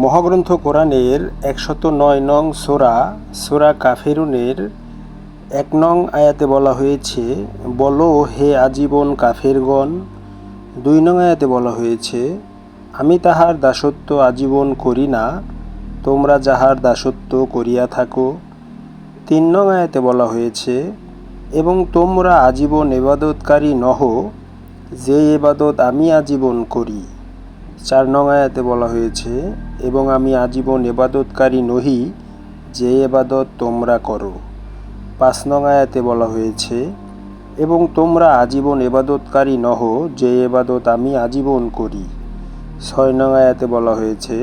মহাগ্রন্থ কোরআনের একশত নয় নং সোরা সোরা কাফেরুনের এক নং আয়াতে বলা হয়েছে, বলো হে আজীবন কাফেরগণ। দুই নং আয়াতে বলা হয়েছে, আমি তাহার দাসত্ব আজীবন করি না, তোমরা যাহার দাসত্ব করিয়া থাকো। তিন নং আয়াতে বলা হয়েছে, এবং তোমরা আজীবন এবাদতকারী নহ, যে এবাদত আমি আজীবন করি। চার নং আয়াতে বলা হয়েছে এবং আমি আজীবন এবাদতকারী নহি, যে এবাদত তোমরা করো। পাঁচ নং আয়াতে বলা হয়েছে, এবং তোমরা আজীবন এবাদতকারী নহ, যে এবাদত আমি আজীবন করি। ছয় নং আয়াতে বলা হয়েছে,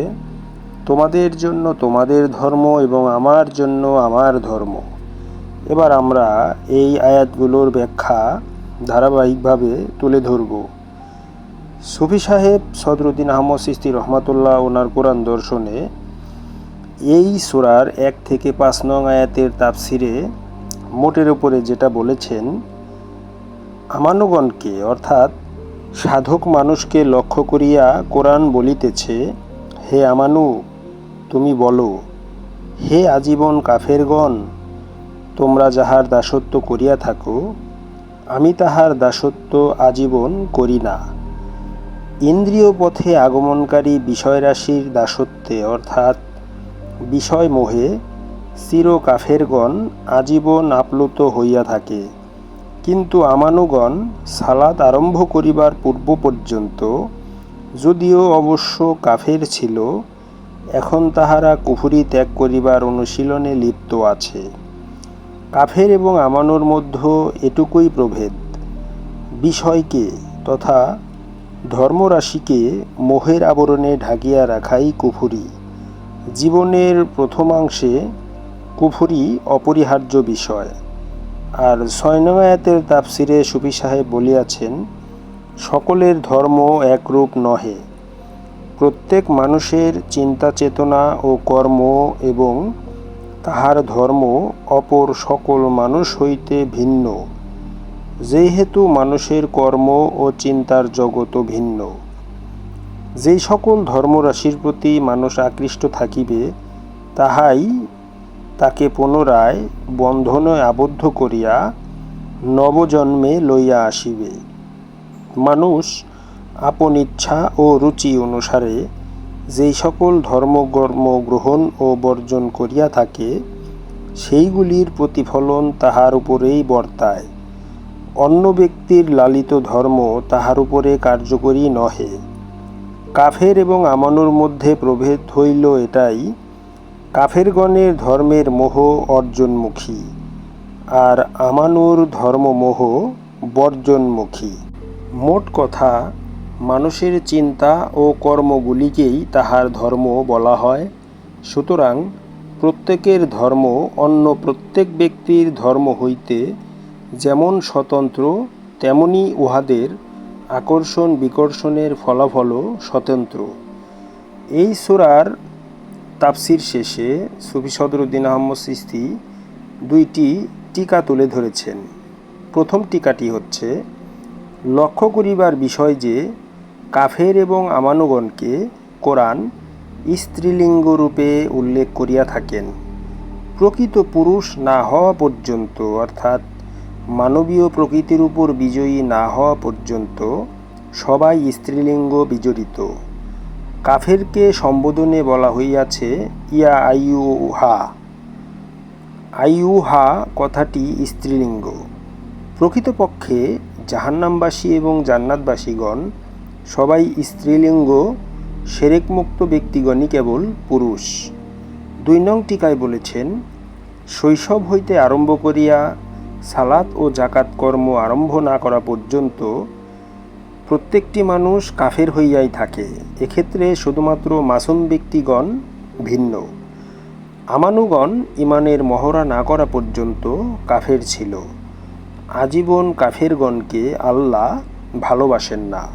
তোমাদের জন্য তোমাদের ধর্ম এবং আমার জন্য আমার ধর্ম। এবার আমরা এই আয়াতগুলোর ব্যাখ্যা ধারাবাহিকভাবে তুলে ধরব। সুফি সাহেব সদরুদ্দিন আহমদ সিস্তি রহমাতুল্লাহ ওনার কোরআন দর্শনে এই সুরার এক থেকে পাঁচ নং আয়াতের তাপসিরে মোটের উপরে যেটা বলেছেন, আমানুগণকে অর্থাৎ সাধক মানুষকে লক্ষ্য করিয়া কোরআন বলিতেছে, হে আমানু, তুমি বলো, হে আজীবন কাফেরগণ, তোমরা যাহার দাসত্ব করিয়া থাকো, আমি তাহার দাসত্ব আজীবন করি না। ইন্দ্রিয় পথে আগমনকারী বিষয়রাশির দাসত্বে, অর্থাৎ বিষয় মোহে চির কাফেরগণ আজীবন আপ্লুত হইয়া থাকে। কিন্তু আমানুগণ সালাত আরম্ভ করিবার পূর্ব পর্যন্ত, যদিও অবশ্য কাফের ছিল, এখন তাহারা কুফুরি ত্যাগ করিবার অনুশীলনে লিপ্ত আছে। কাফের এবং আমানুর মধ্যে এটুকুই প্রভেদ। বিষয়কে তথা ধর্মরাশিকে মোহের আবরণে ঢাকিয়া রাখাই কুফুরি। জীবনের প্রথমাংশে কুফুরি অপরিহার্য বিষয়। আর আয়াতের তাফসিরে সুফি সাহেব বলিয়াছেন, সকলের ধর্ম একরূপ নহে। প্রত্যেক মানুষের চিন্তা চেতনা ও কর্ম এবং তাহার ধর্ম অপর সকল মানুষ হইতে ভিন্ন। যেহেতু মানুষের কর্ম ও চিন্তার জগৎ ভিন্ন, যেই সকল ধর্মরাশির প্রতি মানুষ আকৃষ্ট থাকিবে, তাহাই তাকে পুনরায় বন্ধনে আবদ্ধ করিয়া নবজন্মে লইয়া আসিবে। মানুষ আপন ইচ্ছা ও রুচি অনুসারে যেই সকল ধর্মকর্ম গ্রহণ ও বর্জন করিয়া থাকে, সেইগুলির প্রতিফলন তাহার উপরেই বর্তায়। অন্য ব্যক্তির লালিত ধর্ম তাহার উপরে কার্যকরী নহে। কাফের এবং আমানুর মধ্যে প্রভেদ হইল এটাই, কাফেরগণের ধর্মের মোহ অর্জনমুখী, আর আমানুর ধর্মমোহ বর্জনমুখী। মোট কথা, মানুষের চিন্তা ও কর্মগুলিকেই তাহার ধর্ম বলা হয়। সুতরাং প্রত্যেকের ধর্ম অন্য প্রত্যেক ব্যক্তির ধর্ম হইতে যেমন স্বতন্ত্র, তেমনি উহাদের আকর্ষণ বিকর্ষণের ফলাফলও স্বতন্ত্র। এই সুরার তাফসির শেষে সুফি সদরুদ্দিন আহমদ সিস্তি দুইটি টিকা তুলে ধরেছেন। প্রথম টিকাটি হচ্ছে, লক্ষ্য করিবার বিষয় যে, কাফের এবং আমানুগণকে কোরআন স্ত্রীলিঙ্গ রূপে উল্লেখ করিয়া থাকেন। প্রকৃত পুরুষ না হওয়া পর্যন্ত, অর্থাৎ মানবীয় প্রকৃতির উপর বিজয়ী না হওয়া পর্যন্ত সবাই স্ত্রীলিঙ্গ বিজড়িত। কাফেরকে সম্বোধনে বলা হইয়াছে, ইয়া আইউহা আইউহা কথাটি স্ত্রীলিঙ্গ। প্রকৃতপক্ষে জাহান্নামবাসী এবং জান্নাতবাসীগণ সবাই স্ত্রীলিঙ্গ, সেরেকমুক্ত ব্যক্তিগণই কেবল পুরুষ। দুই নং টিকায় বলেছেন, শৈশব হইতে আরম্ভ করিয়া সালাত ও জাকাত কর্ম আরম্ভ না করা পর্যন্ত প্রত্যেকটি মানুষ কাফের হইয়াই থাকে। এক্ষেত্রে শুধুমাত্র মাসুম ব্যক্তিগণ ভিন্ন। আমানুগণ ইমানের মহড়া না করা পর্যন্ত কাফের ছিল। আজীবন কাফেরগণকে আল্লাহ ভালোবাসেন না।